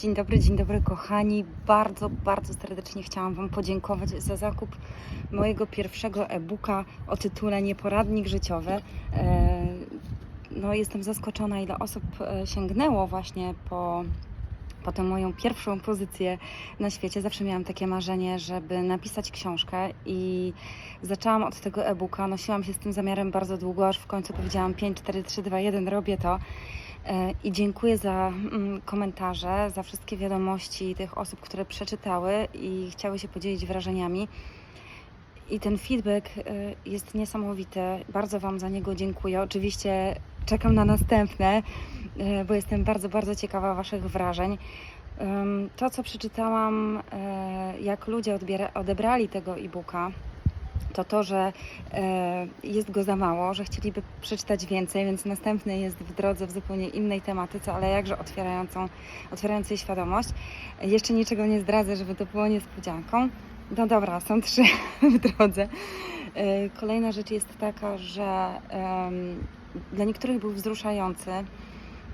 Dzień dobry, dzień dobry kochani. Bardzo, bardzo serdecznie chciałam Wam podziękować za zakup mojego pierwszego e-booka o tytule Nieporadnik życiowy. E, No, jestem zaskoczona, ile osób e, sięgnęło właśnie po, po tę moją pierwszą pozycję na świecie. Zawsze miałam takie marzenie, żeby napisać książkę i zaczęłam od tego e-booka. Nosiłam się z tym zamiarem bardzo długo, aż w końcu powiedziałam 5, 4, 3, 2, 1, robię to. E, I dziękuję za mm, komentarze, za wszystkie wiadomości tych osób, które przeczytały i chciały się podzielić wrażeniami. I ten feedback e, jest niesamowity. Bardzo Wam za niego dziękuję. Oczywiście czekam na następne, e, bo jestem bardzo, bardzo ciekawa Waszych wrażeń. To, co przeczytałam, e, jak ludzie odebrali tego e-booka, to to, że e, jest go za mało, że chcieliby przeczytać więcej, więc następny jest w drodze w zupełnie innej tematyce, ale jakże otwierającą, otwierającej świadomość. Jeszcze niczego nie zdradzę, żeby to było niespodzianką. No dobra, są trzy w drodze. Kolejna rzecz jest taka, że dla niektórych był wzruszający.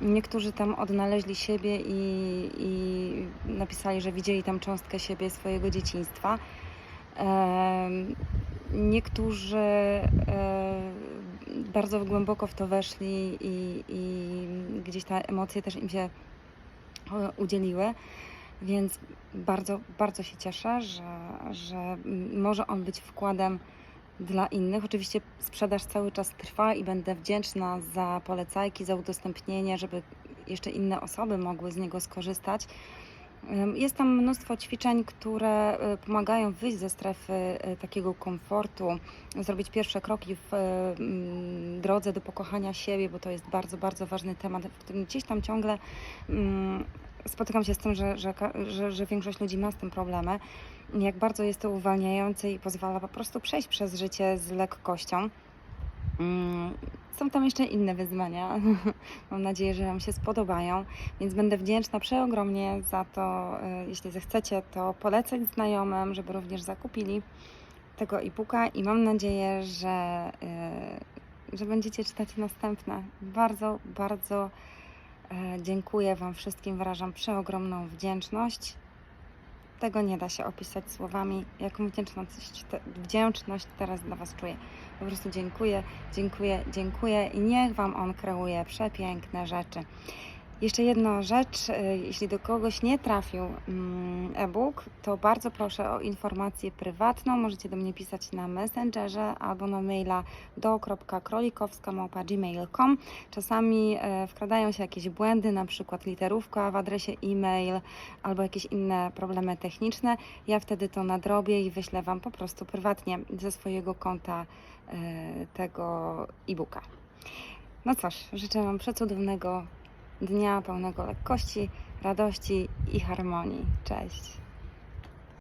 Niektórzy tam odnaleźli siebie i, i napisali, że widzieli tam cząstkę siebie, swojego dzieciństwa. Niektórzy e, bardzo głęboko w to weszli i, i gdzieś te emocje też im się e, udzieliły. Więc bardzo, bardzo się cieszę, że, że może on być wkładem dla innych. Oczywiście sprzedaż cały czas trwa i będę wdzięczna za polecajki, za udostępnienie, żeby jeszcze inne osoby mogły z niego skorzystać. Jest tam mnóstwo ćwiczeń, które y, pomagają wyjść ze strefy y, takiego komfortu, zrobić pierwsze kroki w mm, drodze do pokochania siebie, bo to jest bardzo, bardzo ważny temat, w którym gdzieś tam ciągle mm, spotykam się z tym, że, że, że, że większość ludzi ma z tym problemy. Jak bardzo jest to uwalniające i pozwala po prostu przejść przez życie z lekkością. Mm, Są tam jeszcze inne wyzwania. Mam nadzieję, że Wam się spodobają, więc będę wdzięczna przeogromnie za to, y, jeśli zechcecie, to polecać znajomym, żeby również zakupili tego e-booka i mam nadzieję, że, y, że będziecie czytać następne. Bardzo, bardzo e, dziękuję Wam wszystkim, wyrażam przeogromną wdzięczność. Tego nie da się opisać słowami, jaką wdzięczność, wdzięczność teraz dla Was czuję. Po prostu dziękuję, dziękuję, dziękuję i niech Wam on kreuje przepiękne rzeczy. Jeszcze jedna rzecz, y, jeśli do kogoś nie trafił mm, e-book, to bardzo proszę o informację prywatną. Możecie do mnie pisać na Messengerze albo na maila do.krolikowska.gmail.com. Czasami e, wkradają się jakieś błędy, na przykład literówka w adresie e-mail albo jakieś inne problemy techniczne. Ja wtedy to nadrobię i wyślę Wam po prostu prywatnie ze swojego konta e, tego e-booka. No cóż, życzę Wam przecudownego dnia pełnego lekkości, radości i harmonii. Cześć!